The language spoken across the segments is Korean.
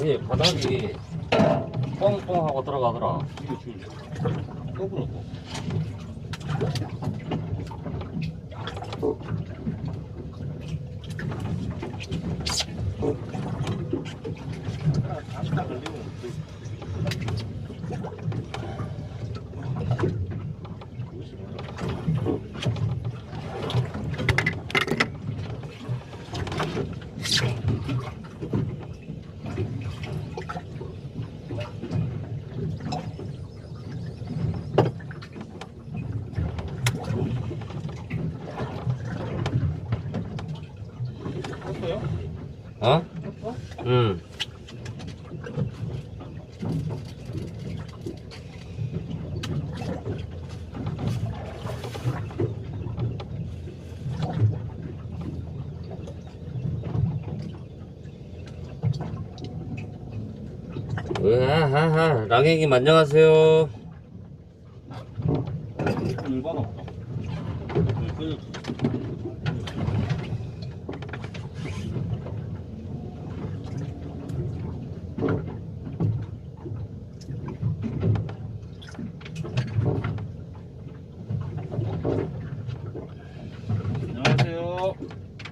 아니 바닥이 뻥뻥하고 들어가더라. 이거 줄. 더불어 또. 응. 으하하하. 랑행님 안녕하세요 열받아. 그,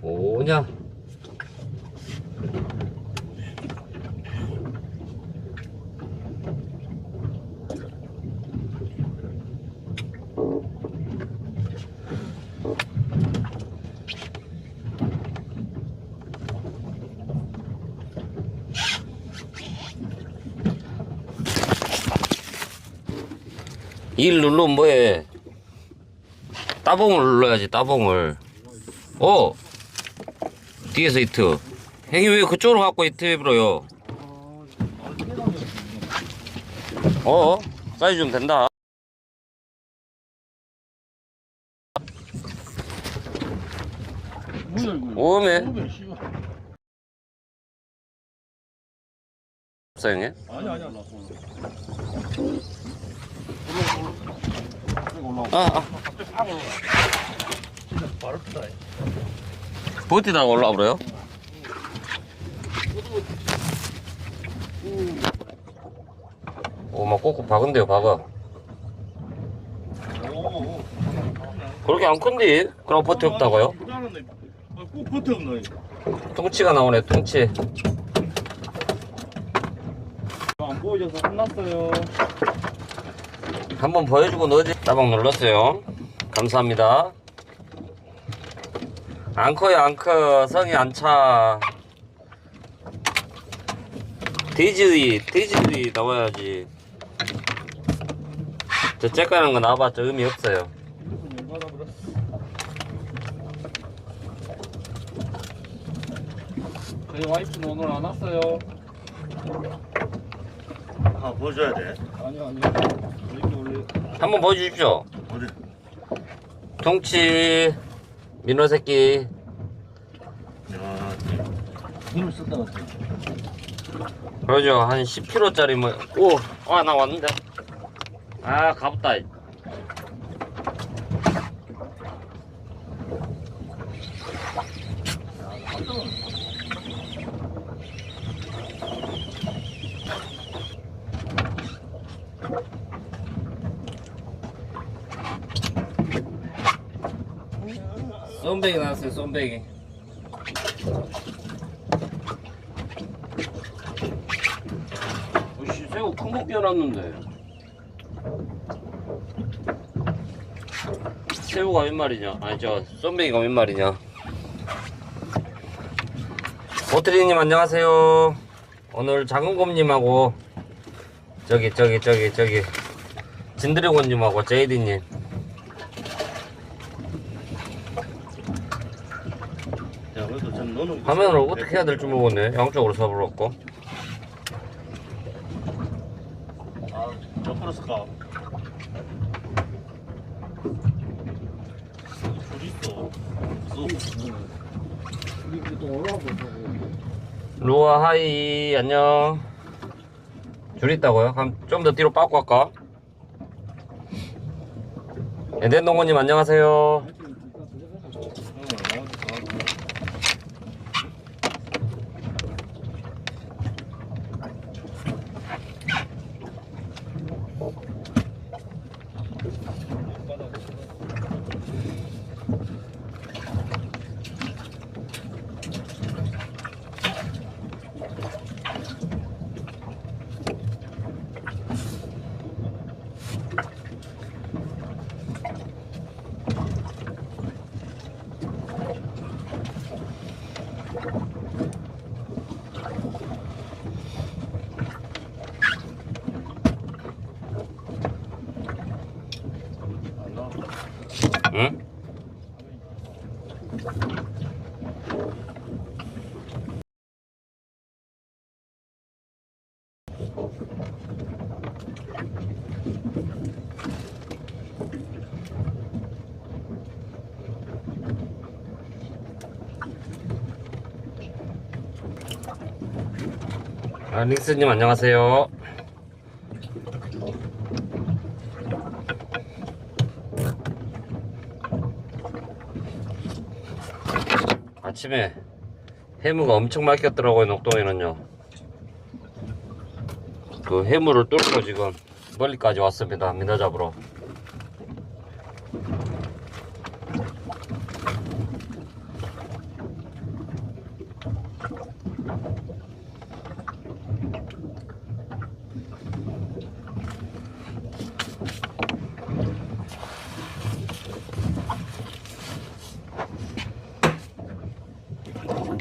오냐? 일 누르면 뭐해? 따봉을 눌러야지 따봉을 어 뒤에서 히트 형이 왜 그쪽으로 갖고 히트 해버려요 어 사이즈 좀 된다? 오메. 없어 형님 아니 아니야 나 올라. 올라 올라. 아, 아. 갑자기 팍 올라. 진짜 바로 크다. 버티다가 올라 와 버려요 오막 꼭꼭 박은데요 박아 오. 그렇게 안 큰데 그럼 버티 없다고요 꼭 버텨 없나 이거. 뚱치가 나오네 뚱치 안 보여줘서 혼났어요. 한번 보여주고 넣어지 따박 눌렀어요 감사합니다 안 커요 안 커 성이 안차 돼지의 돼지의 나와야지 저 째까는 거 나와봤자 의미 없어요. 저희 와이프는 오늘 안 왔어요. 아 보여줘야 돼. 아니요 아니요. 원래 한번 보여주십시오 어디? 퉁치 민호 새끼. 야, 힘을 썼다 같아. 그러죠. 한 10kg짜리 뭐오아나 왔는데. 아 가볍다 쏨배기 나왔어요 쏨배기 어씨 새우 큰거 끼워놨는데. 새우가 몇 마리냐? 아니 저 쏨배기가 몇 마리냐? 보트리님 안녕하세요. 오늘 작은곰님하고 저기 저기 저기 저기 진드래곤님하고 제이디님 야 그래도 전 너는 화면을 해야 될지 모르겠네 양쪽으로 서버렸고 아, 옆으로 쓸까? 루아 하이 안녕 줄 있다고요? 그럼 좀 더 뒤로 빠고 갈까? 에덴 동호님 안녕하세요 아, 닉스님 안녕하세요. 아침에 해무가 엄청 막혔더라고요, 녹동에는요. 그 해무를 뚫고 지금 멀리까지 왔습니다, 민어 잡으러.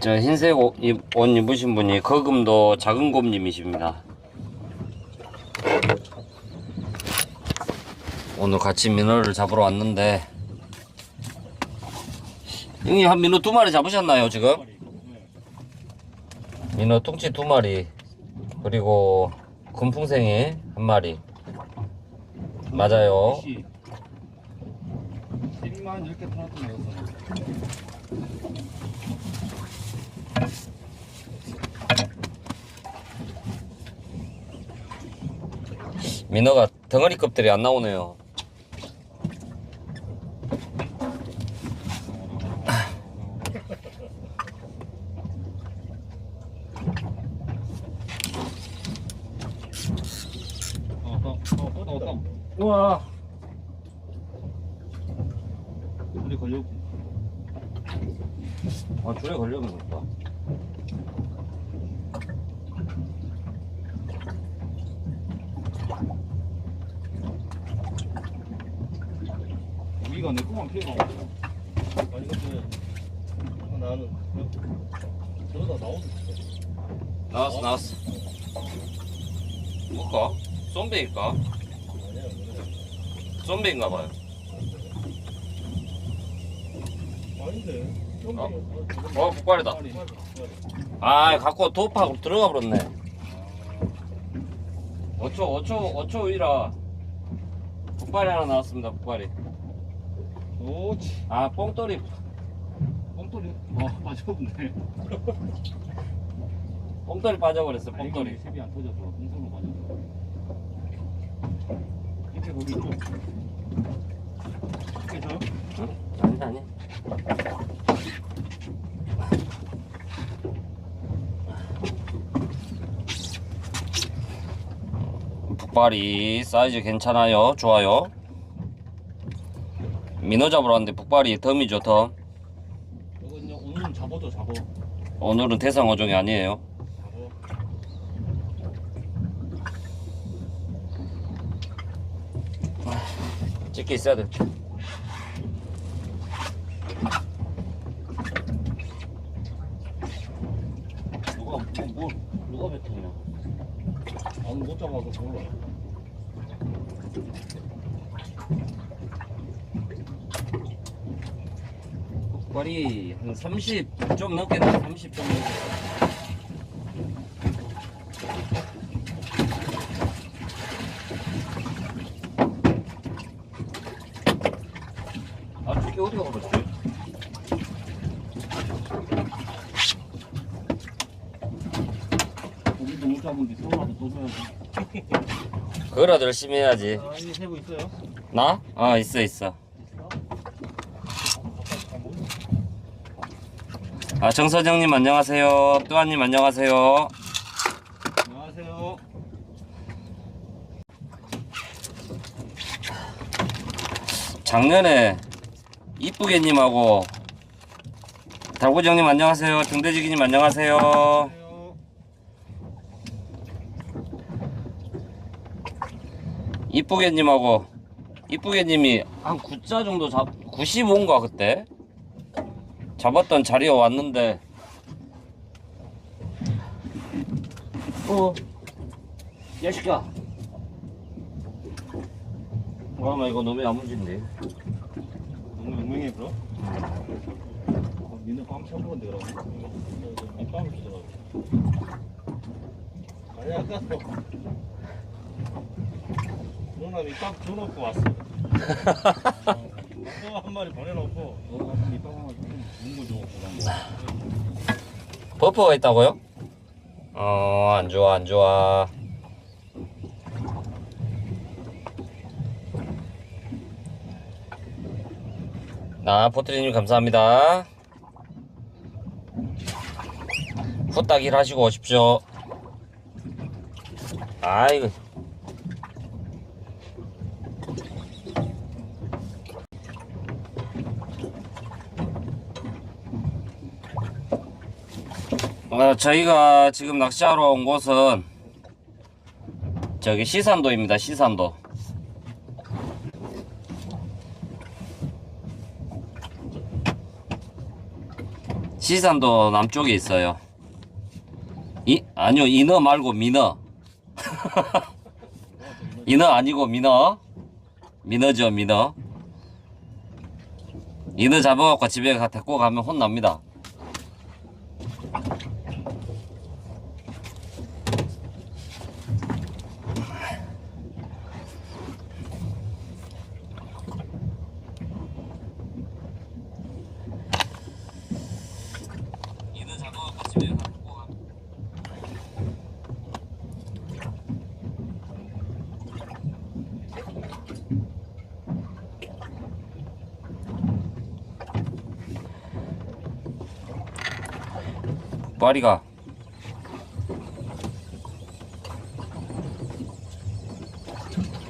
저 흰색 옷, 입- 옷 입으신 분이 거금도 작은 곰님이십니다. 오늘 같이 민어를 잡으러 왔는데 형님 한 민어 두 마리 잡으셨나요 지금? 민어 퉁치 두 마리 그리고 금풍생이 한 마리 맞아요. 민어가 덩어리급들이 안 나오네요. 어, 어, 어, 어, 어. 우와. 우리 걸려. 아 줄에 걸려면 좋다. 우리가 내 거만 피해가. 아니 근데 나는 그냥 저러다 나오고 나왔어 나왔어. 뭘까? 쏨배일까? 아니야 그래. 쏨배인가 봐요. 아닌데. 좀 어? 더- 어 빨리. 아 갖고 도파하고 들어가 버렸네. 5초 5초 5초 위라 북발이 하나 나왔습니다 북발이. 오치. 아 뽕돌이 뽕돌이. 어, 맞아보네. 뽕돌이 빠져버렸어 뽕돌이. 셉이 안 터져서 공성으로 맞았어. 밑에 거기 있죠. 저. 응? 아니 아니. 북발이 사이즈 괜찮아요 좋아요 민어 잡으러 왔는데 북발이 덤이죠 덤 오늘은 잡아줘 잡아. 오늘은 대상 어종이 아니에요 찍게 있어야 돼. 누가 뭐, 뭐 누가 뱉었냐 나는 못 잡아서 몰라. 북발이 한30 좀 넘겠네 30좀 넘겠네 아 저게 어디가 걸었지? 우리도 못 잡은데 서울라도 또 줘야지. 그거라도 열심히 해야지 아, 이 세부 있어요? 나? 아 있어 있어 아 정서정님 안녕하세요 뚜아님 안녕하세요 안녕하세요. 작년에 이쁘게님하고 달고지형님 안녕하세요 등대지기님 안녕하세요 안녕하세요. 이쁘게님하고 이쁘게님이 한 9자 정도 잡 95인가 그때 잡았던 자리에 왔는데 어 야식아 잠깐만 이거 너무 야무진데 너무 용맹해 그럼? 니는 빰 쳐먹은데 그러면? 밑밥을 주더라고. 아니 아까 누나 밑밥 줘놓고 왔어. 또한 마리 보내놓고. 버퍼가 있다고요? 어, 안 좋아, 안 좋아. 나 포트리님 감사합니다. 후딱 일하시고 오십시오. 아이고. 어, 저희가 지금 낚시하러 온 곳은 저기 시산도입니다. 시산도. 시산도 남쪽에 있어요. 이 아니요 인어 말고 민어. 인어 아니고 민어. 민어죠 민어. 인어 잡아갖고 집에 가 데리고 가면 혼납니다. 인어 잡아갖고 집에 가 데리고 가.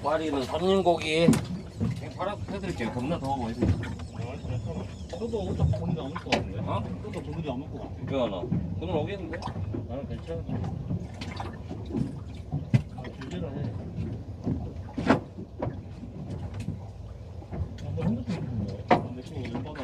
파리는 삼rin고기 그냥 팔아 해드릴게요 겁나 더워 보이세요 저도 어차피 돈이 안 먹을 것 같은데. 어? 저도 돈이 안 먹을 것 같아. 왜 하나 오늘 오겠는데? 나는 괜찮아. 아, 줄지라 해. 아, 너 핸드폰 좀 뭐? 내 친구 못 받아.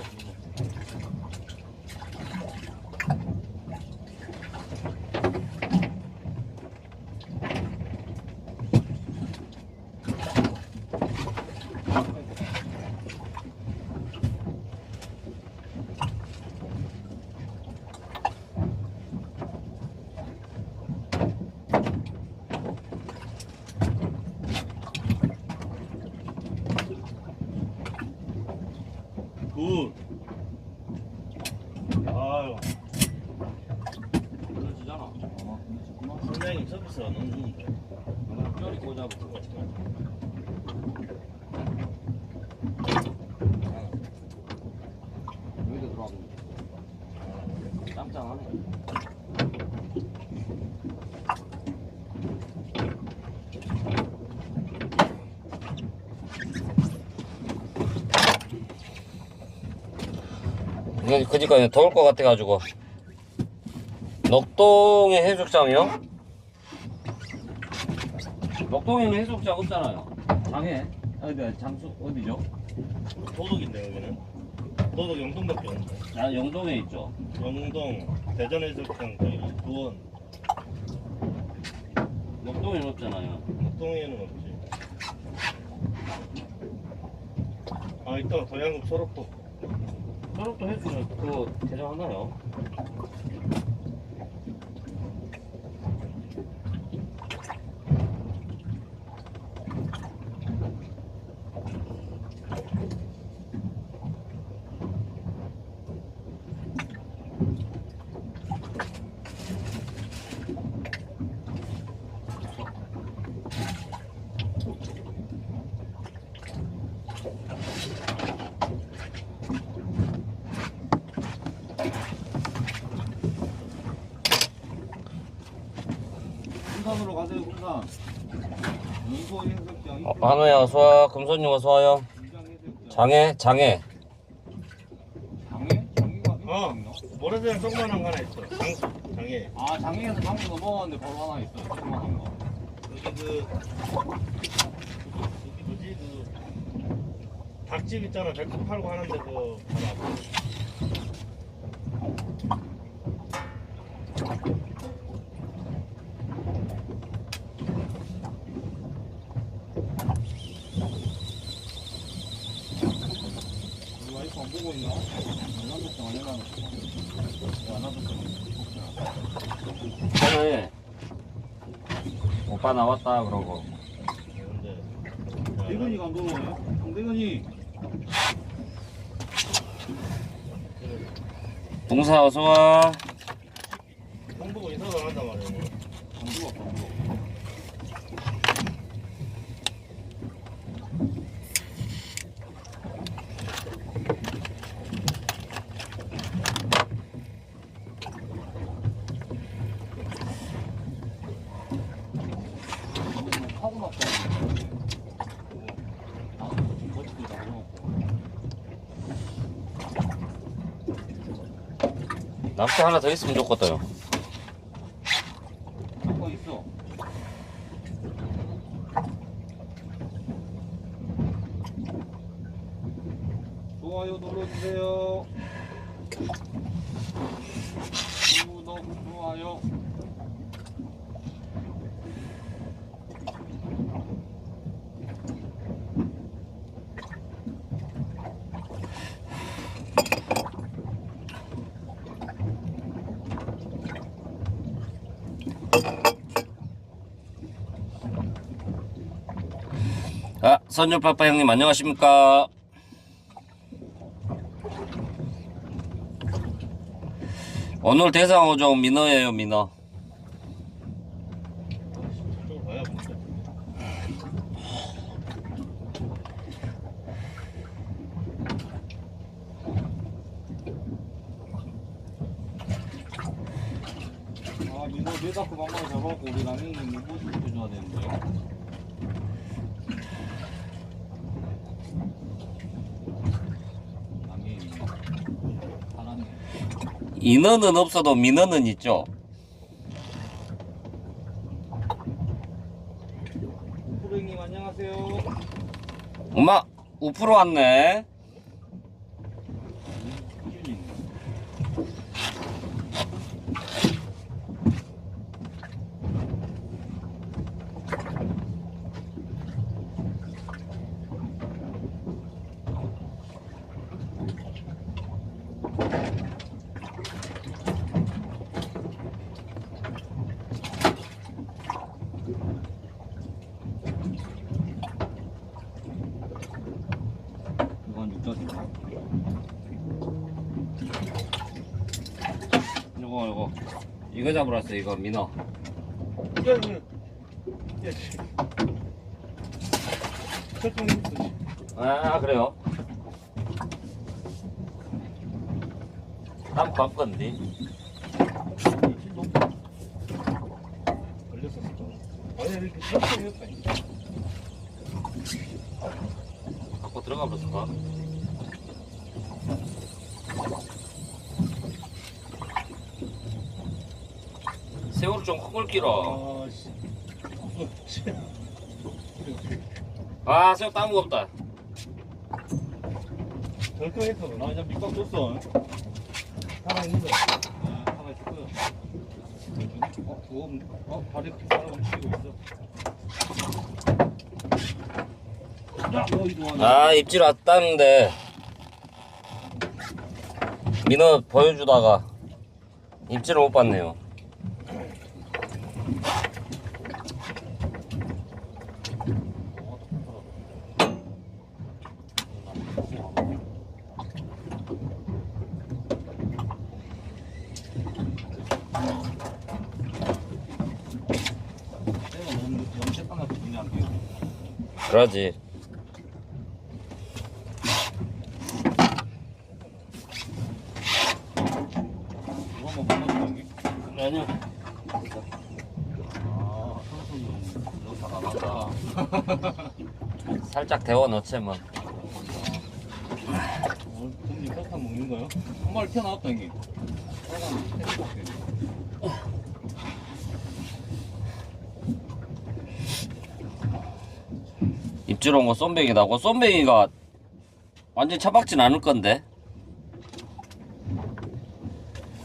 굿. 아유, 그러지잖아 아, 근데 좋구나. 선생님 서비스가 너무 좋은데. 뼈리 꽂아보고 여기도 들어가면 짱짱하네 그니까 더울 것 같아가지고 녹동의 해수욕장이요? 녹동에는 해수욕장 없잖아요 장에 어디 장수 어디죠? 도덕인데 여기는. 도덕 영동밖에 없는데. 아 영동에 있죠 영동, 대전해수욕장, 구원, 녹동에는 없잖아요 목동에는 없지. 아 이따가 도양국 소록도. 저렇게 해주면 그거 개장하나요? 군산으로 가세요, 군산. 연소 한우야 어서와 금손님 어서와요. 장애 장애 장애? 장애가 어. 모래사장 조그만한 거 하나 있어. 장수, 장애. 아, 장애에서 방금 넘어갔는데 바로 하나 있어요. 조그만한 거. 여기 그 여기 뭐지 그 닭집 있잖아. 백숙 팔고 하는데 그 바로 앞에. 해놔. 전에 오빠 나왔다 그러고 대근이가 안 들어오네. 대근이. 동사 어서와 공부고 이사를 안 한단 말이야. 뭐. 안 들어왔어. 안 들어왔어. 하고 났다. 아, 거치도 다 해놓고. 납치 하나 더 있으면 좋겠다요 한거 있어. 좋아요 눌러주세요. 구독 좋아요. 아 선녀파파 형님 안녕하십니까? 오늘 대상 어종 민어예요 민어 저쪽으로 가야 보니까. 아, 민호 메다크 방망이 잡아갖고 우리 라면님 눈보시 해줘야 되는데. 라면이 잘하네. 인어는 없어도 민어는 있죠 후배님 안녕하세요. 엄마 우프로 왔네 희준님. 이건 육자인가? 이거 이거 이거 잡으러 왔어 이거 민어 야, 야, 야, 씨. 아 그래요 땀 깜건데 걸렸었을 거. 아니 이렇게 철통이었다. 갖고 들어가 버렸을까 새우를 좀큰걸 끼러 아 씨. 아 새우 땀 무겁다 덜컹했어. 나 이제 밑밥 줬어. 살아 있는 거야. 아, 가만 있을 거야. 어, 없네. 어, 발이 사람 움직이고 있어. 야, 어, 이거 하네. 아 입질 왔다는데 민어 보여주다가 입질을 못 봤네요 내가 너무 너무 색깔나서 눈이 안 띄어. 그러지. 살짝 데워 넣지 뭐 어, 먹는 거요? 한 마리 튀어나왔다 형님. 게. 입질 온거 쏨뱅이 나고 쏨뱅이가 완전 처박진 않을 건데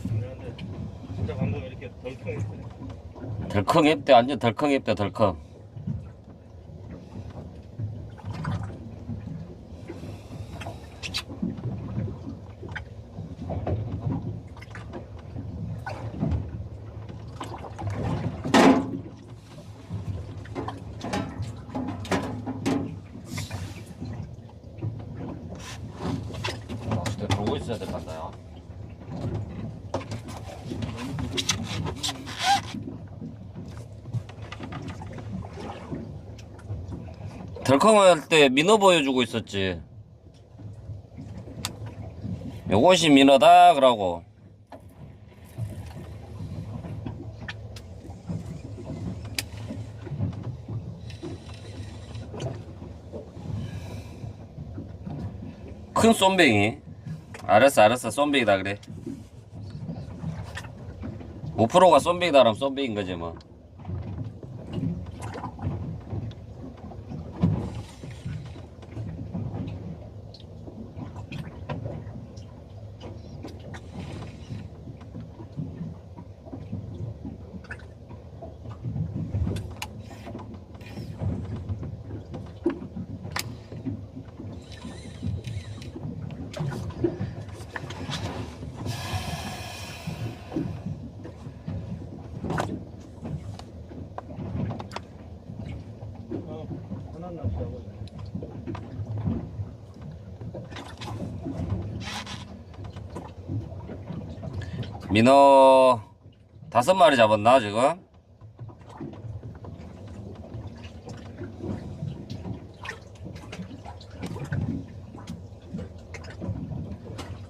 근데 진짜 방금 이렇게 덜컹했어. 덜컹 입대 완전 덜컹 입대 덜컹 것 같아요. 덜컹할 때 민어 보여주고 있었지. 요것이 민어다 그러고. 큰 쏨뱅이. 알았어 알았어 쏨뱅이다 그래. 5%가 쏨뱅이다 그러면 쏨뱅인 거지 뭐. 민어 다섯 마리 잡았나 지금?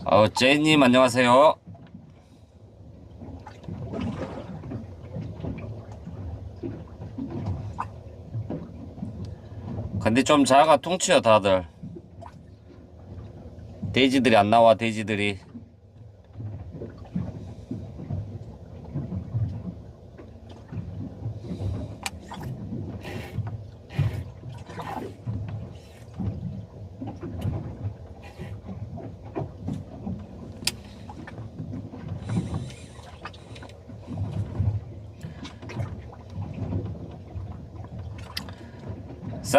어, 제이님 안녕하세요. 근데 좀 자가 퉁치요 다들. 돼지들이 안 나와 돼지들이.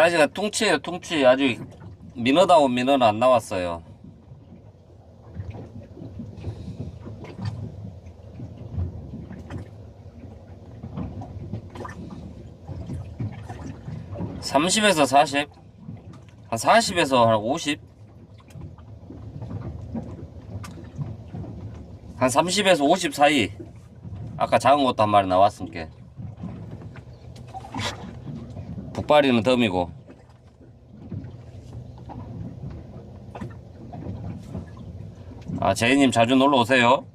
사이즈가 퉁치예요 퉁치 아직 민어다운 민어는 안 나왔어요. (30에서 40) 한 (40에서) 한 (50) 한 (30에서) (50) 사이? 아까 작은 것도 한 마리 나왔으니까 북발이는 덤이고. 아 제이님 자주 놀러 오세요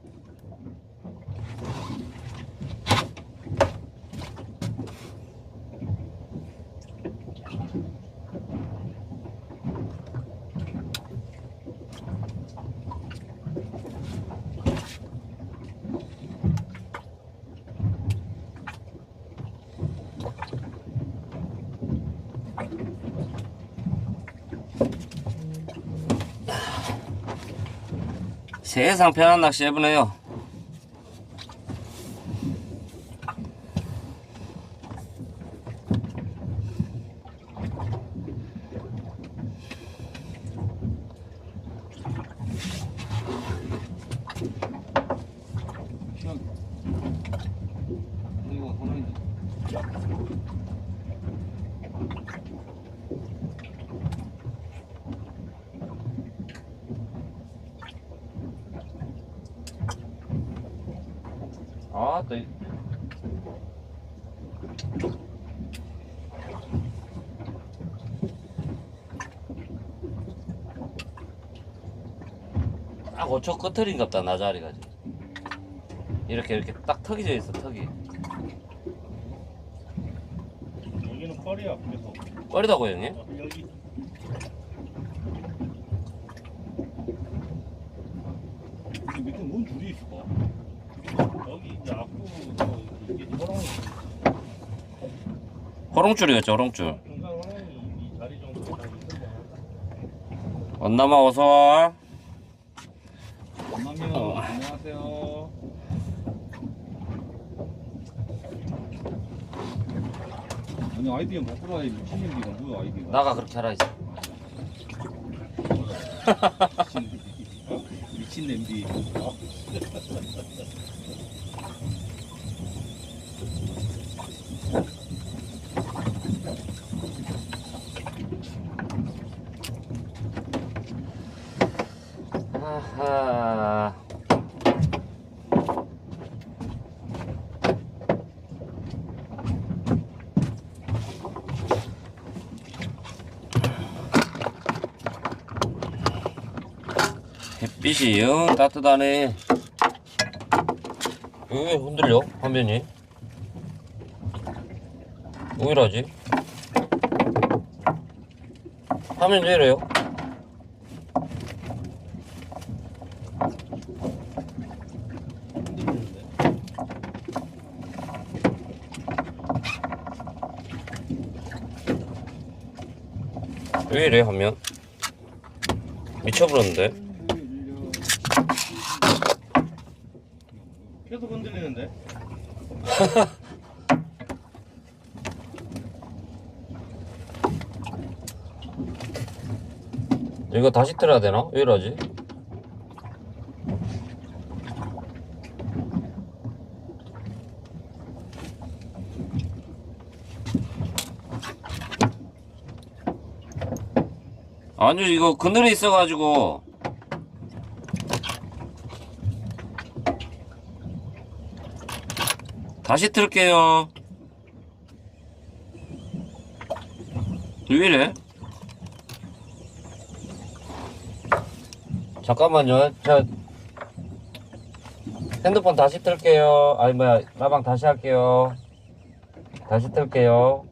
세상 편한 낚시 해보네요 그냥 이거 하나인데 아또 딱 5초 끝털인갑다 나 자리가 지금. 이렇게 이렇게 딱 턱이 져 있어 턱이 여기는 뻘이야. 그래서 뻘이다고 형님? 어, 여기 근데 밑에 뭔 줄이 있어 여기 이제 앞으로 이게 호롱이 호롱줄이었죠 호롱줄 중간 호롱이 이 자리 정도 다 있는 거 같아. 언남아 어서와 만나면 안녕하세요 아니 아이디어 바꾸라 해 미친 냄비가 뭐야 아이디가 나가 그렇게 하라 이제. 미친 냄비 빛이 영 따뜻하네. 이거 왜 흔들려? 화면이? 왜 이러지? 화면 왜 이래요? 왜 이래 화면? 미쳐버렸는데? 계속 흔들리는데? 이거 다시 틀어야 되나? 왜 이러지? 아니 이거 그늘에 있어가지고 다시 틀게요 왜 이래? 잠깐만요. 저 핸드폰 다시 틀게요. 아니 뭐야 라방 다시 할게요. 다시 틀게요.